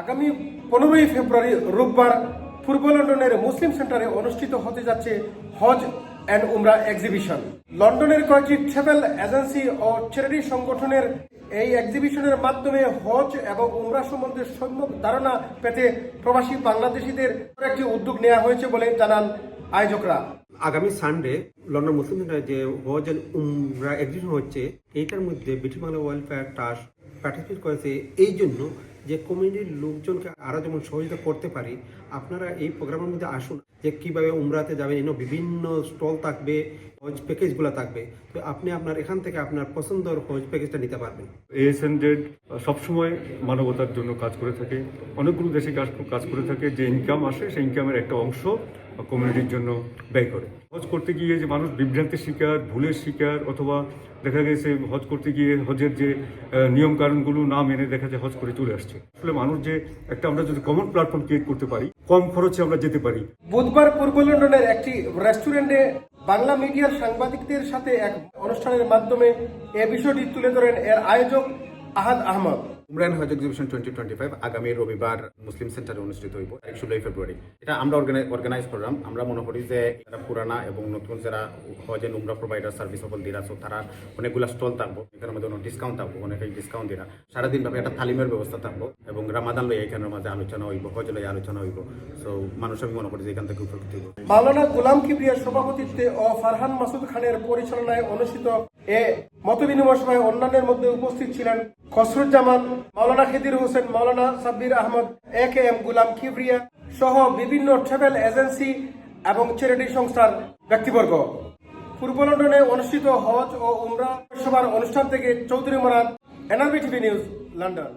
আগামী পনেরোই ফেব্রুয়ারি রোববার পূর্ব লন্ডনের মুসলিম সেন্টারে অনুষ্ঠিত হতে যাচ্ছে হজ অ্যান্ড উমরা এক্সিবিশন। লন্ডনের কয়েকটি ট্রাভেল এজেন্সি ও চ্যারিটি সংগঠনের এই এক্সিবিশনের মাধ্যমে হজ এবং উমরা সম্বন্ধে সম্যক ধারণা পেতে প্রবাসী বাংলাদেশিদের একটি উদ্যোগ নেওয়া হয়েছে বলে জানান আয়োজকরা। আগামী সানডে লন্ডন মুসলিম সেন্টারে যে হজ অ্যান্ড উমরা এক্সিবিশন হচ্ছে, এইটার মধ্যে British Bangla welfare trust participate করেছে। এই জন্য যে কমিউনিটির লোকজনকে আরও যেমন সহযোগিতা করতে পারি, আপনারা এই প্রোগ্রামের মধ্যে আসুন যে কীভাবে উমরাতে যাবেন এনে বিভিন্ন স্টল থাকবে, হজ প্যাকেজগুলো থাকবে। তো আপনি আপনার, এখান থেকে আপনার পছন্দের হজ প্যাকেজটা নিতে পারবেন। এএসএনজেড সবসময় মানবতার জন্য কাজ করে থাকে। অনেকগুলো দেশে কাজ করে থাকে। যে ইনকাম আসে, সেই ইনকামের একটা অংশ কমিউনিটির জন্য ব্যয় করে। হজ করতে গিয়ে যে মানুষ বিভ্রান্তির শিকার, ভুলের শিকার অথবা দেখা গেছে হজ করতে গিয়ে হজের যে নিয়ম কারণগুলো না মেনে দেখা যায় হজ করে চলে আসছে। আসলে মানুষ যে একটা আমরা যদি কমন প্ল্যাটফর্ম ক্রিয়েট করতে পারি, কম খরচে আমরা যেতে পারি। বুধবার পূর্ব লন্ডনের একটি রেস্টুরেন্টে বাংলা মিডিয়ার সাংবাদিকদের সাথে এক অনুষ্ঠানের মাধ্যমে এ বিষয়টি তুলে ধরেন এর আয়োজক আহাদ আহমদ। উমরান হজ এক্সিবিশন টোয়েন্টি টোয়েন্টি ফাইভ আগামী রবিবার মুসলিম সেন্টারে অনুষ্ঠিত হইব ষোলোই ফেব্রুয়ারি। এটা আমরা অর্গানাইজ করলাম আমরা মনে করি যে যারা পুরানা এবং নতুন যারা হজ উমরা প্রোভাইডার সার্ভিস সকল দিরা সো তারা অনেকগুলা স্টল থাকব মধ্যে অনেক ডিসকাউন্ট থাকব অনেক ডিসকাউন্ট দিরা। সারাদিন ভাবে একটা তালিমের ব্যবস্থা থাকব এবং রামাদান লই এখানের মাঝে আলোচনা হইব, হজ লই আলোচনা হইব। সো মানুষ আমি মনে করি যে এখান থেকে উপকৃত হইব। মাওলানা গোলাম কিবরিয়ার সভাপতিত্বে ও ফারহান মাসুদ খানের পরিচালনায় অনুষ্ঠিত এ মতবিনিময় সভায় অন্যান্যের মধ্যে উপস্থিত ছিলেন খসরুজ্জামান, মাওলানা খেদির হোসেন, মাওলানা Sabbir Ahmed, A K M Gulam Kibria সহ বিভিন্ন ট্রাভেল এজেন্সি এবং চ্যারিটি সংস্থার ব্যক্তিবর্গ। পূর্ব লন্ডনে অনুষ্ঠিত হজ ও উমরা সভার অনুষ্ঠান থেকে Chowdhury Moran, NRB TV news, London.